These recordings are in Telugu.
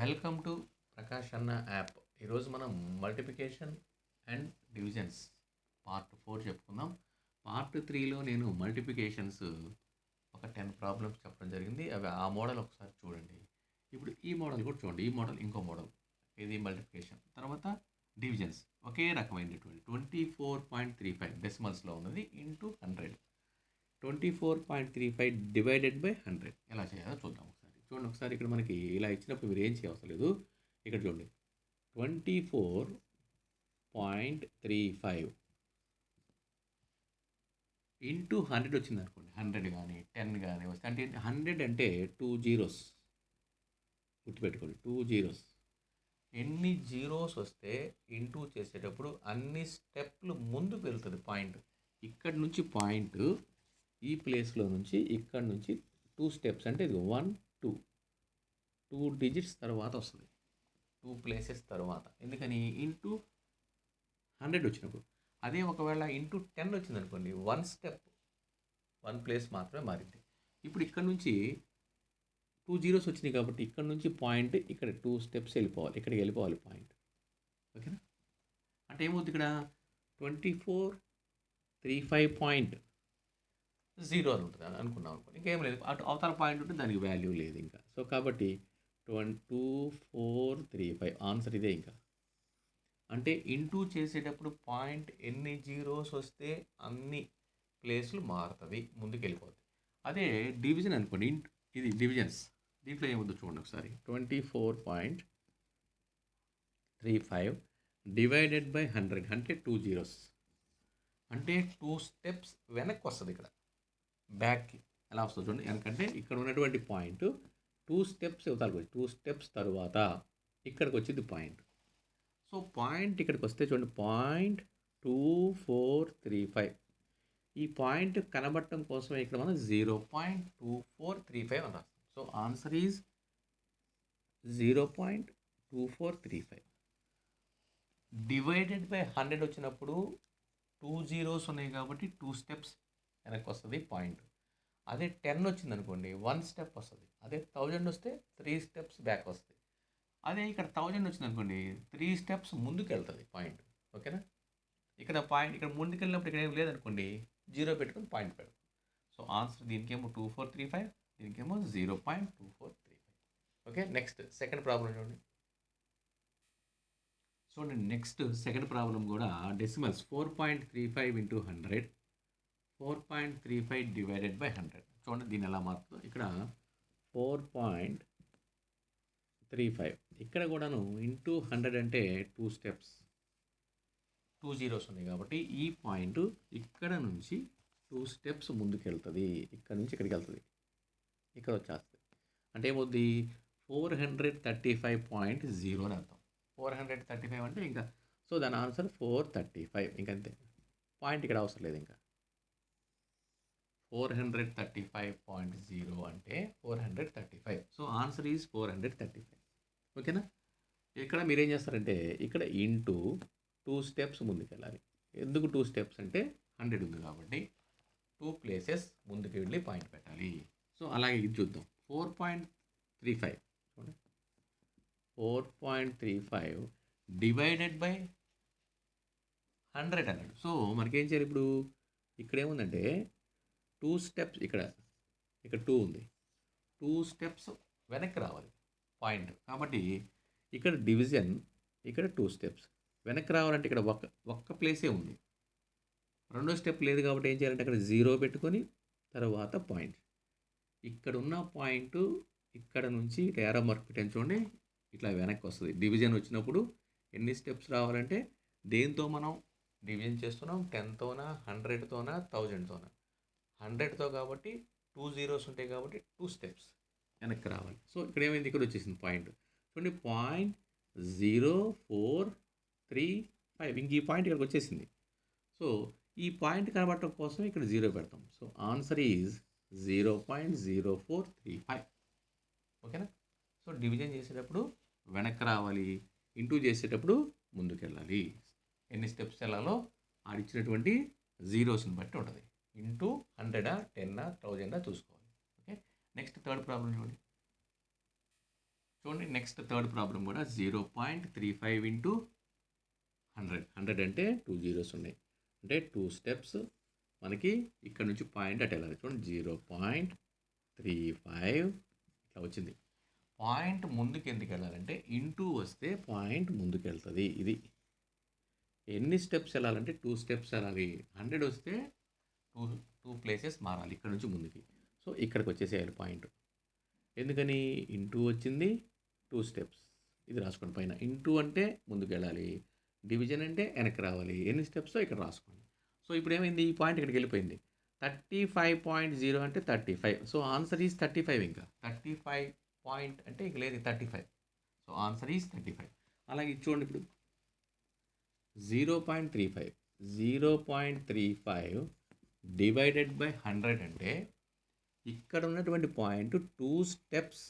వెల్కమ్ టు ప్రకాష్ అన్న యాప్. ఈరోజు మనం multiplication and divisions part four చెప్పుకుందాం. పార్ట్ త్రీలో నేను మల్టిప్లికేషన్స్ ఒక టెన్ ప్రాబ్లమ్స్ చెప్పడం జరిగింది. అవి ఆ మోడల్ ఒకసారి చూడండి. ఇప్పుడు ఈ మోడల్ కూడా చూడండి. ఈ మోడల్ ఇంకో మోడల్. ఇది మల్టిప్లికేషన్. తర్వాత డివిజన్స్. ఒకే రకమైనటువంటి twenty four point three five డెసిమల్స్లో ఉన్నది into hundred. Twenty four point three five divided by hundred. ఎలా చేయాలో చూద్దాం చూడండి ఒకసారి ఇక్కడ మనకి ఇలా ఇచ్చినప్పుడు మీరు ఏం చేయవసరం లేదు. ఇక్కడ చూడండి. Twenty four point three five. Into hundred వచ్చింది అనుకోండి. హండ్రెడ్ కానీ టెన్ కానీ వస్తే అంటే హండ్రెడ్ అంటే టూ జీరోస్. గుర్తుపెట్టుకోండి టూ జీరోస్. ఎన్ని జీరోస్ వస్తే ఇంటూ చేసేటప్పుడు అన్ని స్టెప్లు ముందుకు వెళ్తుంది పాయింట్. ఇక్కడ నుంచి పాయింట్ ఈ ప్లేస్లో నుంచి ఇక్కడ నుంచి టూ స్టెప్స్. అంటే ఇది వన్ టూ డిజిట్స్ తర్వాత వస్తుంది. టూ ప్లేసెస్ తర్వాత. ఎందుకని? ఇంటూ హండ్రెడ్ వచ్చినప్పుడు. అదే ఒకవేళ ఇంటూ టెన్ వచ్చింది అనుకోండి వన్ స్టెప్ వన్ ప్లేస్ మాత్రమే మారింది. ఇప్పుడు ఇక్కడ నుంచి టూ జీరోస్ వచ్చినాయి కాబట్టి ఇక్కడ నుంచి పాయింట్ ఇక్కడ టూ స్టెప్స్ వెళ్ళిపోవాలి. ఇక్కడికి వెళ్ళిపోవాలి పాయింట్. ఓకేనా? అంటే ఏమవుతుంది ఇక్కడ? Twenty four three five point zero అని ఉంటుంది అని అనుకున్నాం అనుకోండి. ఇంకేం లేదు. అటు అవతల పాయింట్ ఉంటే దానికి వాల్యూ లేదు ఇంకా. సో కాబట్టి twenty two four three five answer ఇదే ఇంకా. అంటే ఇంటూ చేసేటప్పుడు పాయింట్ ఎన్ని జీరోస్ వస్తే అన్ని ప్లేస్లు మారుతుంది ముందుకు వెళ్ళిపోతుంది అదే డివిజన్ అనుకోండి ఇంట్ ఇది డివిజన్స్ దీంట్లో ఏముందో చూడండి ఒకసారి. Twenty four point three five divided by hundred అంటే టూ జీరోస్. అంటే టూ స్టెప్స్ వెనక్కి వస్తుంది ఇక్కడ. బ్యాక్కి. ఎలా వస్తుంది చూడండి. ఎందుకంటే ఇక్కడ ఉన్నటువంటి పాయింట్ టూ స్టెప్స్ ఇవతలకు వచ్చి టూ స్టెప్స్ తర్వాత ఇక్కడికి వచ్చింది పాయింట్ సో పాయింట్ ఇక్కడికి వస్తే చూడండి point two four three five ఈ పాయింట్ కనబడటం కోసం ఇక్కడ మనం zero point two four three five అని రాస్తాం so answer is zero point two four three five divided by hundred వచ్చినప్పుడు టూ జీరోస్ ఉన్నాయి కాబట్టి టూ స్టెప్స్ వెనక్కి వస్తుంది పాయింట్ అదే టెన్ వచ్చింది అనుకోండి వన్ స్టెప్ వస్తుంది. అదే థౌజండ్ వస్తే త్రీ స్టెప్స్ బ్యాక్ వస్తుంది. అదే ఇక్కడ థౌజండ్ వచ్చింది అనుకోండి త్రీ స్టెప్స్ ముందుకు వెళ్తుంది పాయింట్. ఓకేనా? ఇక్కడ పాయింట్ ఇక్కడ ముందుకు వెళ్ళినప్పుడు ఇక్కడ ఏం లేదనుకోండి జీరో పెట్టుకుని పాయింట్ పెడతాం సో ఆన్సర్ దీనికేమో two four three five దీనికేమో zero point two four three five. Okay? Next second problem చూడండి. చూడండి నెక్స్ట్ సెకండ్ ప్రాబ్లం కూడా decimals four point three five into hundred. Four point three five divided by hundred. చూడండి దీన్ని ఎలా మారుతుందో. ఇక్కడ ఫోర్ పాయింట్ త్రీ ఫైవ్. ఇక్కడ కూడాను ఇంటూ హండ్రెడ్ అంటే టూ స్టెప్స్. టూ జీరోస్ ఉన్నాయి కాబట్టి ఈ పాయింట్ ఇక్కడ నుంచి టూ స్టెప్స్ ముందుకు వెళ్తుంది ఇక్కడ నుంచి ఇక్కడికి వెళ్తుంది. ఇక్కడ వచ్చేస్తుంది. అంటే ఏమవుద్ది? Four hundred thirty five point zero అని అర్థం. ఫోర్ హండ్రెడ్ థర్టీ ఫైవ్ అంటే ఇంకా సో దాని ఆన్సర్ ఫోర్ థర్టీ ఫైవ్. ఇంకంతే. పాయింట్ ఇక్కడ అవసరం లేదు ఇంకా. Four hundred thirty five point zero అంటే four hundred thirty five. So answer is four hundred thirty five. ఓకేనా? ఇక్కడ మీరేం చేస్తారంటే ఇక్కడ ఇంటూ టూ స్టెప్స్ ముందుకు వెళ్ళాలి ఎందుకు టూ స్టెప్స్ అంటే హండ్రెడ్ ఉంది కాబట్టి టూ ప్లేసెస్ ముందుకు వెళ్ళి పాయింట్ పెట్టాలి. సో అలాగే ఇది చూద్దాం. Four point three five. చూడండి. Four point three five divided by hundred అన్నాడు. సో మనకేం చేయాలి ఇప్పుడు? ఇక్కడ ఏముందంటే టూ స్టెప్స్ ఇక్కడ ఇక్కడ టూ ఉంది. టూ స్టెప్స్ వెనక్కి రావాలి. పాయింట్. కాబట్టి ఇక్కడ డివిజన్ ఇక్కడ టూ స్టెప్స్. వెనక్కి రావాలంటే ఇక్కడ ఒక్క ఒక్క ప్లేసే ఉంది. రెండో స్టెప్ లేదు కాబట్టి ఏం చేయాలంటే అక్కడ జీరో పెట్టుకొని తర్వాత పాయింట్. ఇక్కడ ఉన్న పాయింట్ ఇక్కడ నుంచి ఏరో మార్క్ పెట్టాను చూడండి ఇట్లా వెనక్కి వస్తుంది. డివిజన్ వచ్చినప్పుడు ఎన్ని స్టెప్స్ రావాలంటే దేంతో మనం డివిజన్ చేస్తున్నాం? టెన్తోనా హండ్రెడ్తోనా థౌజండ్తోనా? హండ్రెడ్తో కాబట్టి టూ జీరోస్ ఉంటాయి కాబట్టి టూ స్టెప్స్ వెనక్కి రావాలి. సో ఇక్కడ ఏమైంది ఇక్కడ వచ్చేసింది పాయింట్. చూడండి point zero four three five. ఇంక ఈ పాయింట్ ఇక్కడికి వచ్చేసింది. సో ఈ పాయింట్ కనబడటం కోసం ఇక్కడ జీరో పెడతాం. So answer is zero point zero four three five. ఓకేనా? సో డివిజన్ చేసేటప్పుడు వెనక్కి రావాలి. ఇంటూ చేసేటప్పుడు ముందుకు వెళ్ళాలి ఎన్ని స్టెప్స్ వెళ్ళాలో ఆడిచ్చినటువంటి జీరోస్ని బట్టి ఉంటుంది. ఇంటూ హండ్రెడా టెన్నా థౌజండా చూసుకోవాలి. ఓకే? నెక్స్ట్ థర్డ్ ప్రాబ్లం చూడండి. చూడండి నెక్స్ట్ థర్డ్ ప్రాబ్లం కూడా zero point three five into hundred. Hundred అంటే టూ జీరోస్ ఉన్నాయి. అంటే టూ స్టెప్స్ మనకి ఇక్కడ నుంచి పాయింట్ అటు వెళ్ళాలి. చూడండి జీరో పాయింట్ త్రీ ఫైవ్ ఇట్లా వచ్చింది. పాయింట్ ముందుకు ఎందుకు వెళ్ళాలంటే ఇంటూ వస్తే పాయింట్ ముందుకు వెళ్తుంది. ఇది ఎన్ని స్టెప్స్ వెళ్ళాలంటే టూ స్టెప్స్ వెళ్ళాలి. హండ్రెడ్ వస్తే టూ టూ ప్లేసెస్ మారాలి ఇక్కడ నుంచి ముందుకి. సో ఇక్కడికి వచ్చేసేయాలి పాయింట్. ఎందుకని? ఇంటూ వచ్చింది టూ స్టెప్స్. ఇది రాసుకోండి పైన. ఇంటూ అంటే ముందుకు వెళ్ళాలి డివిజన్ అంటే వెనక్కి రావాలి. ఎన్ని స్టెప్స్ ఇక్కడ రాసుకోండి. సో ఇప్పుడు ఏమైంది ఈ పాయింట్ ఇక్కడికి వెళ్ళిపోయింది. థర్టీ ఫైవ్ పాయింట్ జీరో అంటే thirty five. So answer is thirty five ఇంకా. థర్టీ ఫైవ్ పాయింట్ అంటే ఇంక లేదు thirty five. So answer is thirty five. అలాగే చూడండి ఇప్పుడు. Zero point three five. Zero point three five divided by hundred అంటే ఇక్కడ ఉన్నటువంటి పాయింట్ టూ స్టెప్స్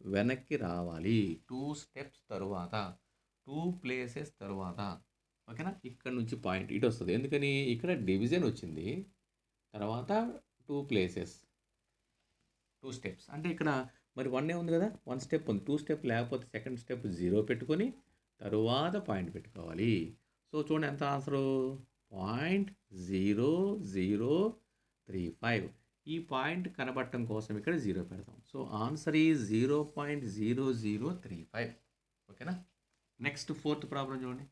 వెనక్కి రావాలి. టూ స్టెప్స్ తరువాత టూ ప్లేసెస్ తరువాత. ఓకేనా? ఇక్కడ నుంచి పాయింట్ ఇటు వస్తుంది. ఎందుకని? ఇక్కడ డివిజన్ వచ్చింది. తర్వాత టూ ప్లేసెస్ టూ స్టెప్స్. అంటే ఇక్కడ మరి వన్ ఏ ఉంది కదా? వన్ స్టెప్ ఉంది. టూ స్టెప్ లేకపోతే సెకండ్ స్టెప్ జీరో పెట్టుకొని తరువాత పాయింట్ పెట్టుకోవాలి. సో చూడండి ఎంత answer? Point zero zero three five. ఈ పాయింట్ కనబడటం కోసం ఇక్కడ జీరో పెడతాం సో ఆన్సర్ ఈ zero point zero zero three five. ఓకేనా? నెక్స్ట్ ఫోర్త్ ప్రాబ్లం చూడండి.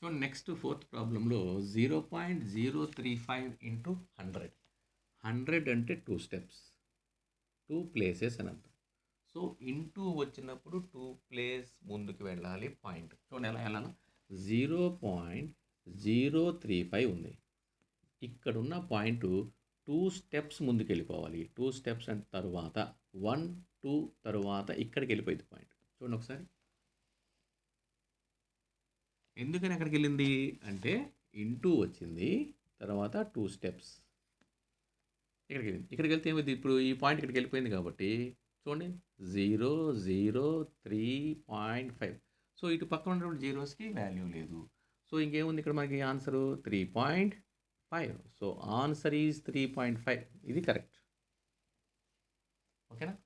సో నెక్స్ట్ ఫోర్త్ ప్రాబ్లంలో zero point zero three five into hundred. Hundred అంటే టూ స్టెప్స్. టూ ప్లేసెస్ అని అర్థం. సో ఇంటూ వచ్చినప్పుడు టూ ప్లేస్ ముందుకు వెళ్ళాలి పాయింట్. చూడండి ఎలా వెళ్ళాలి? Zero point zero three five ఉంది. ఇక్కడున్న పాయింట్ టూ స్టెప్స్ ముందుకు వెళ్ళిపోవాలి టూ స్టెప్స్ అండ్ తర్వాత వన్ టూ తరువాత ఇక్కడికి వెళ్ళిపోయింది పాయింట్. చూడండి ఒకసారి. ఎందుకని అక్కడికి వెళ్ళింది అంటే ఇంటూ వచ్చింది తర్వాత టూ స్టెప్స్. ఇక్కడికి వెళ్ళింది ఇక్కడికి వెళ్తే ఏమైంది? ఇప్పుడు ఈ పాయింట్ ఇక్కడికి వెళ్ళిపోయింది కాబట్టి చూడండి. Zero zero three point five. So ఇటు పక్కన ఉన్నటువంటి జీరోస్కి వాల్యూ లేదు. సో ఇంకేముంది ఇక్కడ మనకి answer? Three point five. So answer is three point five. ఇది కరెక్ట్. ఓకేనా?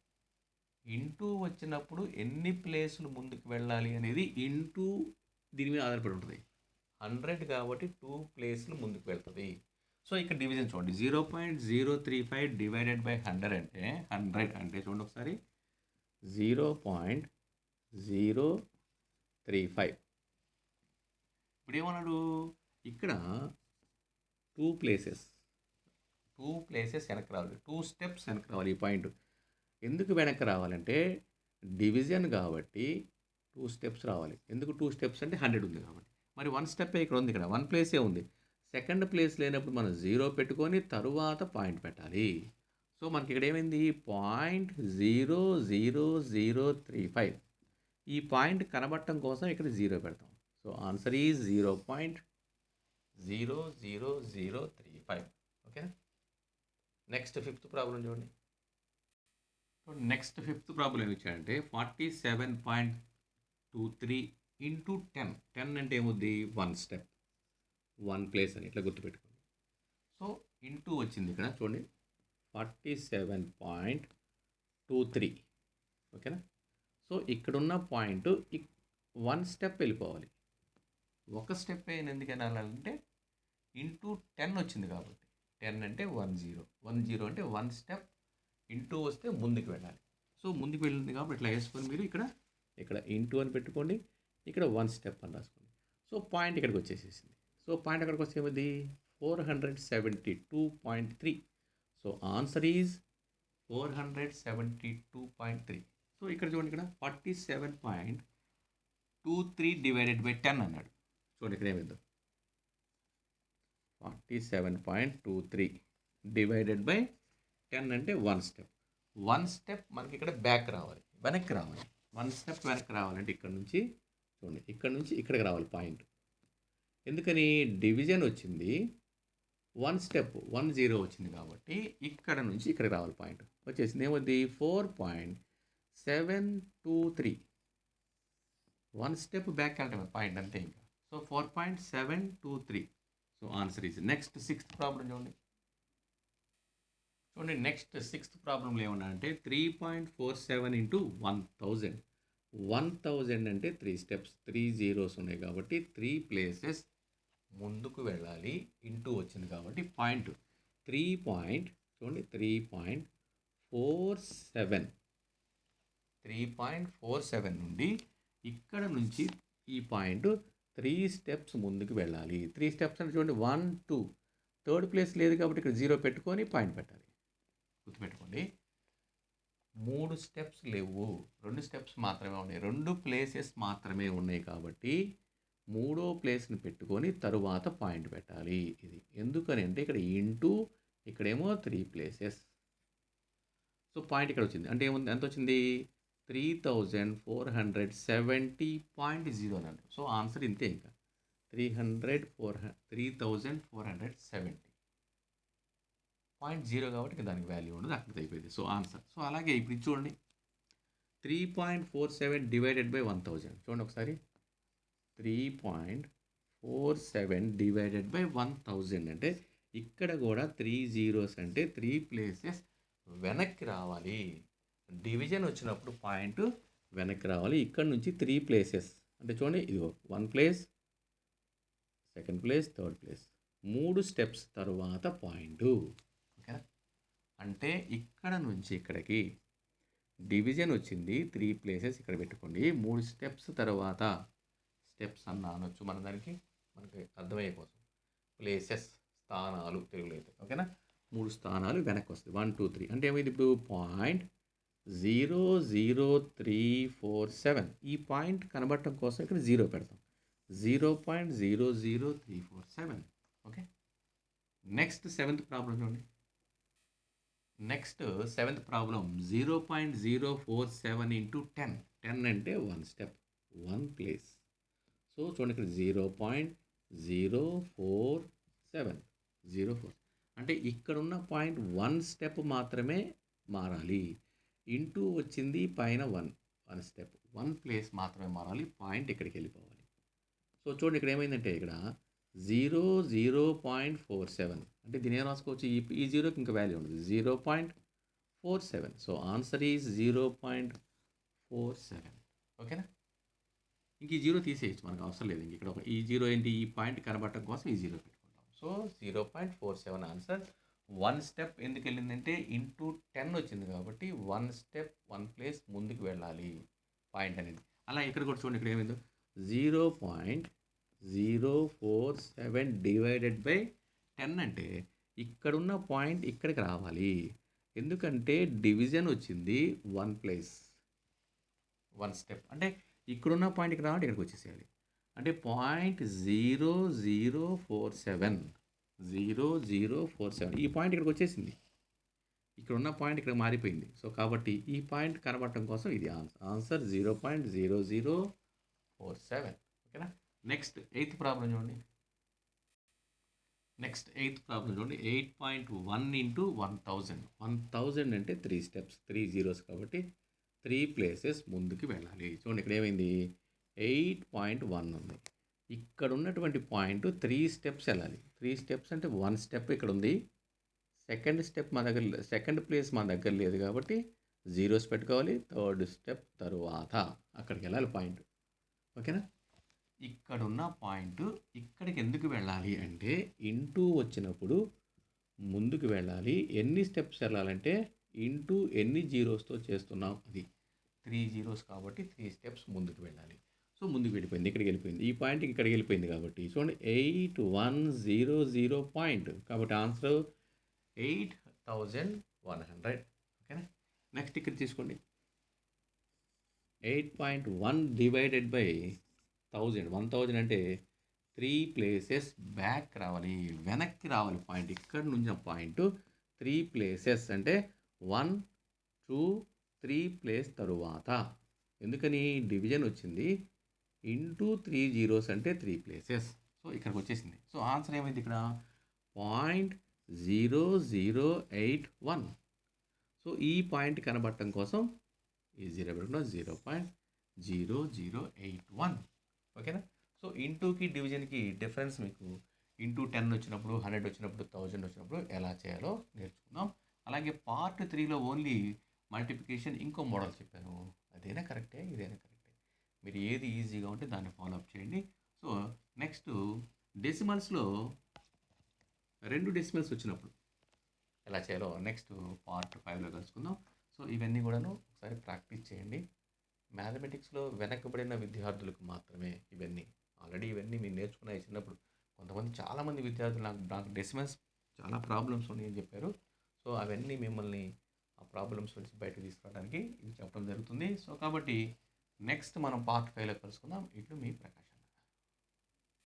ఇంటూ వచ్చినప్పుడు ఎన్ని ప్లేసులు ముందుకు వెళ్ళాలి అనేది ఇంటూ దీని మీద ఆధారపడి ఉంటుంది. హండ్రెడ్ కాబట్టి టూ ప్లేస్లు ముందుకు వెళ్తుంది. సో ఇక్కడ డివిజన్ చూడండి. Zero point zero three five divided by hundred అంటే హండ్రెడ్ అంటే చూడండి ఒకసారి. Zero point zero three five. ఇప్పుడు ఏమన్నాడు ఇక్కడ టూ ప్లేసెస్ టూ ప్లేసెస్ వెనక్కి రావాలి. టూ స్టెప్స్ వెనక్కి రావాలి ఈ పాయింట్ ఎందుకు వెనక్కి రావాలంటే డివిజన్ కాబట్టి టూ స్టెప్స్ రావాలి. ఎందుకు టూ స్టెప్స్ అంటే హండ్రెడ్ ఉంది కాబట్టి. మరి వన్ స్టెప్ ఇక్కడ ఉంది ఇక్కడ. వన్ ప్లేసే ఉంది? సెకండ్ ప్లేస్ లేనప్పుడు మనం జీరో పెట్టుకొని తరువాత పాయింట్ పెట్టాలి. సో మనకి ఇక్కడ ఏమైంది? Point zero zero zero three five ఈ పాయింట్ కనబడటం కోసం ఇక్కడ జీరో పెడతాం. So answer is zero point zero zero zero three five ఓకేనా నెక్స్ట్ ఫిఫ్త్ ప్రాబ్లం చూడండి. నెక్స్ట్ ఫిఫ్త్ ప్రాబ్లం ఏమి ఇచ్చాడంటే forty seven point two three into ten ten అంటే ఏముద్ది వన్ స్టెప్ వన్ ప్లేస్ అని ఇట్లా గుర్తుపెట్టుకోండి. సో ఇంటూ వచ్చింది ఇక్కడ చూడండి. Forty seven point two three ఓకేనా సో ఇక్కడున్న పాయింట్ వన్ స్టెప్ వెళ్ళిపోవాలి. ఒక స్టెప్ అయిన ఎందుకు వెళ్ళాలంటే ఇంటూ టెన్ వచ్చింది కాబట్టి. టెన్ అంటే వన్ జీరో. వన్ జీరో అంటే వన్ స్టెప్ ఇంటూ వస్తే ముందుకు వెళ్ళాలి. సో ముందుకు వెళ్ళింది కాబట్టి ఇట్లా వేసుకొని మీరు ఇక్కడ ఇక్కడ ఇంటూ అని పెట్టుకోండి ఇక్కడ వన్ స్టెప్ అని రాసుకోండి. సో పాయింట్ ఇక్కడికి వచ్చేసేసింది. సో పాయింట్ అక్కడికి వస్తే ఏమిది four hundred seventy two point three. So answer is four hundred seventy two point three. So ఇక్కడ చూడండి ఇక్కడ forty seven point two three divided by ten అన్నాడు. చూడండి ఇక్కడ ఏమిద్దాం forty seven point two three divided by ten అంటే వన్ స్టెప్ వన్ స్టెప్ మనకి ఇక్కడ బ్యాక్ రావాలి వెనక్కి రావాలి. వన్ స్టెప్ వెనక్కి రావాలంటే ఇక్కడ నుంచి చూడండి ఇక్కడ నుంచి ఇక్కడికి రావాలి పాయింట్ ఎందుకని? డివిజన్ వచ్చింది వన్ స్టెప్ వన్ జీరో వచ్చింది కాబట్టి ఇక్కడ నుంచి ఇక్కడికి రావాలి పాయింట్ వచ్చేసింది ఏమవుద్ది four point seven two three one step back వెళ్ళటమే point అంతే ఇంకా. So four point seven two three. So answer is next sixth problem చూడండి. చూడండి నెక్స్ట్ సిక్స్త్ ప్రాబ్లంలో ఏమన్నా అంటే three point four seven into one thousand. One thousand అంటే త్రీ స్టెప్స్ త్రీ జీరోస్ ఉన్నాయి కాబట్టి త్రీ ప్లేసెస్ ముందుకు వెళ్ళాలి ఇంటూ వచ్చింది కాబట్టి పాయింట్ త్రీ పాయింట్ చూడండి three point four seven. Three point four seven నుండి ఇక్కడ నుంచి ఈ పాయింట్ త్రీ స్టెప్స్ ముందుకు వెళ్ళాలి. త్రీ స్టెప్స్ అంటే చూడండి వన్ టూ. థర్డ్ ప్లేస్ లేదు కాబట్టి ఇక్కడ జీరో పెట్టుకొని పాయింట్ పెట్టాలి. గుర్తుపెట్టుకోండి. మూడు స్టెప్స్ లేవు. రెండు స్టెప్స్ మాత్రమే ఉన్నాయి. రెండు ప్లేసెస్ మాత్రమే ఉన్నాయి కాబట్టి మూడో ప్లేస్ని పెట్టుకొని తరువాత పాయింట్ పెట్టాలి. ఇది ఎందుకని అంటే ఇక్కడ ఇంటూ ఇక్కడేమో త్రీ ప్లేసెస్. సో పాయింట్ ఇక్కడ వచ్చింది. అంటే ఏముంది? ఎంత వచ్చింది? Three thousand four hundred seventy point zero అని అంటారు. సో ఆన్సర్ ఇంతే ఇంకా. Three hundred four three thousand four hundred seventy point zero కాబట్టి ఇంకా దానికి వాల్యూ ఉండదు అక్కడికి అయిపోయింది. సో ఆన్సర్ సో అలాగే ఇప్పుడు చూడండి. Three point four seven divided by one thousand చూడండి ఒకసారి. Three point four seven divided by one thousand అంటే ఇక్కడ కూడా త్రీ జీరోస్ అంటే త్రీ ప్లేసెస్ వెనక్కి రావాలి. డివిజన్ వచ్చినప్పుడు పాయింట్ వెనక్కి రావాలి. ఇక్కడ నుంచి త్రీ ప్లేసెస్. అంటే చూడండి ఇదిగో one place second place third place. మూడు స్టెప్స్ తర్వాత పాయింట్. ఓకేనా? అంటే ఇక్కడ నుంచి ఇక్కడికి డివిజన్ వచ్చింది త్రీ ప్లేసెస్ ఇక్కడ పెట్టుకోండి. మూడు స్టెప్స్ తర్వాత స్టెప్స్ అన్న అనొచ్చు మన దానికి. మనకి అర్థమయ్యే కోసం. ప్లేసెస్ స్థానాలు తెలుగులో అయితే. ఓకేనా? మూడు స్థానాలు వెనక్కి వస్తుంది వన్ టూ త్రీ. అంటే ఏమైంది ఇప్పుడు? Point zero zero three four seven ఈ పాయింట్ కనబడటం కోసం ఇక్కడ జీరో పెడతాం. Zero point zero zero three four seven okay next seventh problem చూడండి. Next seventh problem zero point zero four seven into ten ten అంటే one step one place so చూడండి ఇక్కడ zero point zero four seven zero four అంటే ఇక్కడున్న పాయింట్ వన్ స్టెప్ మాత్రమే మారాలి. ఇంటూ వచ్చింది పైన one one step. One place మాత్రమే మారాలి పాయింట్ ఇక్కడికి వెళ్ళిపోవాలి. సో చూడండి ఇక్కడ ఏమైందంటే ఇక్కడ zero zero point four seven. అంటే దీని ఏం రాసుకోవచ్చు? ఈ ఈ జీరోకి ఇంకా వాల్యూ ఉండదు. Zero point four seven. So answer is zero point four seven. ఓకేనా? ఇంక ఈ జీరో తీసేయచ్చు మనకు అవసరం లేదు. ఇంక ఇక్కడ ఒక ఈ జీరో ఏంటి? ఈ పాయింట్ కనబడటం కోసం ఈ జీరో పెట్టుకుంటాం. So zero point four seven answer. One step ఎందుకు వెళ్ళిందంటే ఇంటూ టెన్ వచ్చింది కాబట్టి వన్ స్టెప్ వన్ ప్లేస్ ముందుకు వెళ్ళాలి. పాయింట్ అనేది. అలా ఇక్కడ కూడా చూడండి ఇక్కడ ఏమైందో? Zero point zero four seven divided by ten అంటే ఇక్కడున్న పాయింట్ ఇక్కడికి రావాలి. ఎందుకంటే డివిజన్ వచ్చింది వన్ ప్లేస్ వన్ స్టెప్ అంటే ఇక్కడున్న పాయింట్ ఇక్కడ రావాలి ఇక్కడికి వచ్చేసేయాలి. అంటే point zero zero four seven zero zero four seven. ఈ పాయింట్ ఇక్కడికి వచ్చేసింది. ఇక్కడ ఉన్న పాయింట్ ఇక్కడ మారిపోయింది. సో కాబట్టి ఈ పాయింట్ కనబడటం కోసం ఇది answer answer zero point zero zero four seven. ఓకేనా? నెక్స్ట్ ఎయిత్ ప్రాబ్లం చూడండి. నెక్స్ట్ ఎయిత్ ప్రాబ్లం చూడండి. Eight point one into one thousand one thousand అంటే త్రీ స్టెప్స్ త్రీ జీరోస్ కాబట్టి త్రీ ప్లేసెస్ ముందుకు వెళ్ళాలి. చూడండి ఇక్కడ ఏమైంది? ఎయిట్ పాయింట్ వన్ ఉంది. ఇక్కడ ఉన్నటువంటి పాయింట్ త్రీ స్టెప్స్ వెళ్ళాలి. త్రీ స్టెప్స్ అంటే వన్ స్టెప్ ఇక్కడ ఉంది. సెకండ్ స్టెప్ మా దగ్గర సెకండ్ ప్లేస్ మా దగ్గర లేదు కాబట్టి జీరోస్ పెట్టుకోవాలి. థర్డ్ స్టెప్ తరువాత అక్కడికి వెళ్ళాలి పాయింట్. ఓకేనా? ఇక్కడున్న పాయింట్ ఇక్కడికి ఎందుకు వెళ్ళాలి అంటే ఇంటూ వచ్చినప్పుడు ముందుకు వెళ్ళాలి. ఎన్ని స్టెప్స్ వెళ్ళాలంటే ఇంటూ ఎన్ని జీరోస్తో చేస్తున్నాం? అది త్రీ జీరోస్ కాబట్టి త్రీ స్టెప్స్ ముందుకు వెళ్ళాలి. సో ముందుకు వెళ్ళిపోయింది ఇక్కడికి వెళ్ళిపోయింది. ఈ పాయింట్ ఇక్కడికి వెళ్ళిపోయింది కాబట్టి. చూడండి eight one zero zero point. కాబట్టి answer eight thousand one hundred. ఓకేనా? నెక్స్ట్ ఇక్కడ తీసుకోండి. Eight point one divided by thousand. One thousand అంటే త్రీ ప్లేసెస్ బ్యాక్ రావాలి. వెనక్కి రావాలి పాయింట్. ఇక్కడ నుంచి పాయింట్ త్రీ ప్లేసెస్ అంటే వన్ టూ త్రీ ప్లేస్ తరువాత. ఎందుకని డివిజన్ వచ్చింది? ఇంటూ త్రీ జీరోస్ అంటే త్రీ ప్లేసెస్. సో ఇక్కడికి వచ్చేసింది సో ఆన్సర్ ఏమైంది ఇక్కడ? Point zero zero eight one. So ఈ పాయింట్ కనబడటం కోసం ఈ జీరో పెట్టుకున్న zero point zero zero eight one. ఓకేనా? సో ఇంటూకి డివిజన్కి డిఫరెన్స్ మీకు ఇంటూ టెన్ వచ్చినప్పుడు హండ్రెడ్ వచ్చినప్పుడు థౌజండ్ వచ్చినప్పుడు ఎలా చేయాలో నేర్చుకుందాం. అలాగే పార్ట్ త్రీలో ఓన్లీ మల్టిప్లికేషన్ ఇంకో మోడల్ చెప్పాను. అదేనా కరెక్టే? ఇదేనా కరెక్ట్? మీరు ఏది ఈజీగా ఉంటే దాన్ని ఫాలో అప్ చేయండి. సో నెక్స్ట్ డెసిమల్స్లో రెండు డెసిమల్స్ వచ్చినప్పుడు ఎలా చేయాలో నెక్స్ట్ పార్ట్ ఫైవ్లో కలుసుకుందాం. సో ఇవన్నీ కూడాను ఒకసారి ప్రాక్టీస్ చేయండి. మ్యాథమెటిక్స్లో వెనకబడిన విద్యార్థులకు మాత్రమే ఇవన్నీ. ఆల్రెడీ ఇవన్నీ మీరు నేర్చుకున్నాయి చిన్నప్పుడు కొంతమంది చాలామంది విద్యార్థులు నాకు నాకు డెసిమల్స్ చాలా ప్రాబ్లమ్స్ ఉన్నాయని చెప్పారు. సో అవన్నీ మిమ్మల్ని ఆ ప్రాబ్లమ్స్ నుంచి బయటకు తీసుకురావడానికి ఇది చెప్పడం జరుగుతుంది. సో కాబట్టి నెక్స్ట్ మనం పార్ట్ ఫైవ్లో కలుసుకుందాం. ఇట్లు మీ ప్రకాష్